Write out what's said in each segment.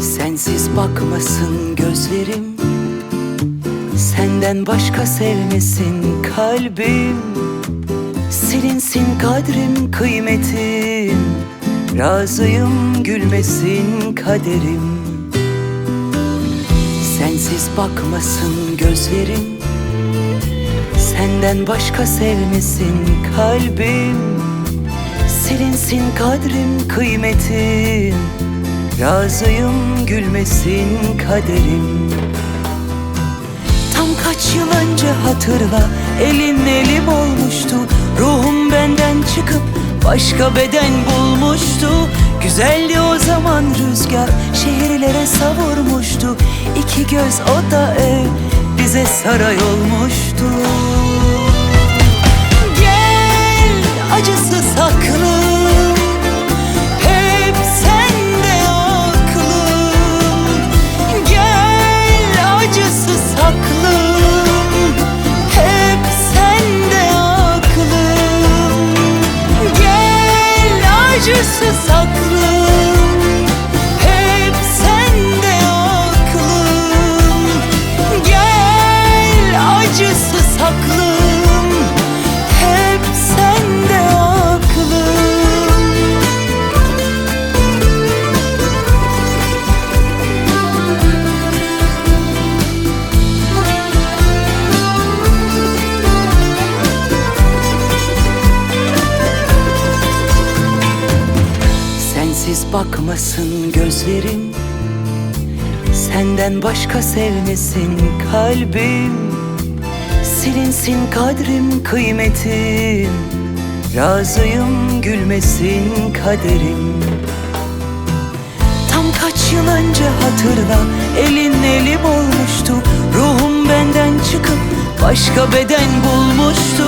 Sensiz bakmasın gözlerim. Senden başka sevmesin kalbim. Silinsin kadrim kıymetim. Razıyım gülmesin kaderim. Sensiz bakmasın gözlerim. Senden başka sevmesin kalbim. Silinsin kadrim kıymetim Razıyım gülmesin kaderim. Tam kaç yıl önce hatırla Elin elim olmuştu. Ruhum benden çıkıp Başka beden bulmuştu. Güzeldi o zaman rüzgar Şehirlere savurmuştu. İki göz o da ev Bize saray olmuştu acısı aklım Sensiz bakmasın gözlerim. Senden başka sevmesin kalbim. Silinsin kadrim kıymetim. Razıyım gülmesin kaderim. Tam kaç yıl önce hatırla Elin elim olmuştu. Ruhum benden çıkıp Başka beden bulmuştu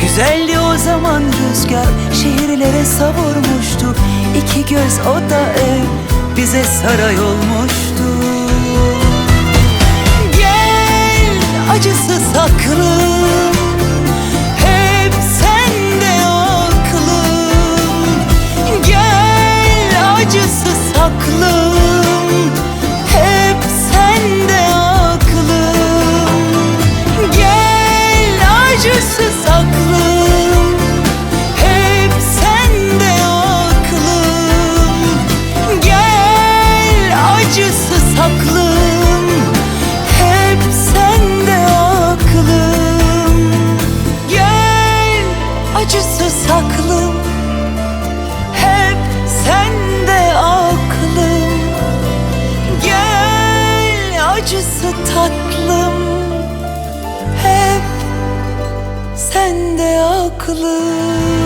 Güzeldi o zaman rüzgar Şehirlere savurmuştu. İki göz o da ev Bize saray olmuştu. Gel acısı aklım Hep sende aklım Gel acısı aklım acısı aklım Hep sende aklım. Gel acısı tatlım. Hep sende aklım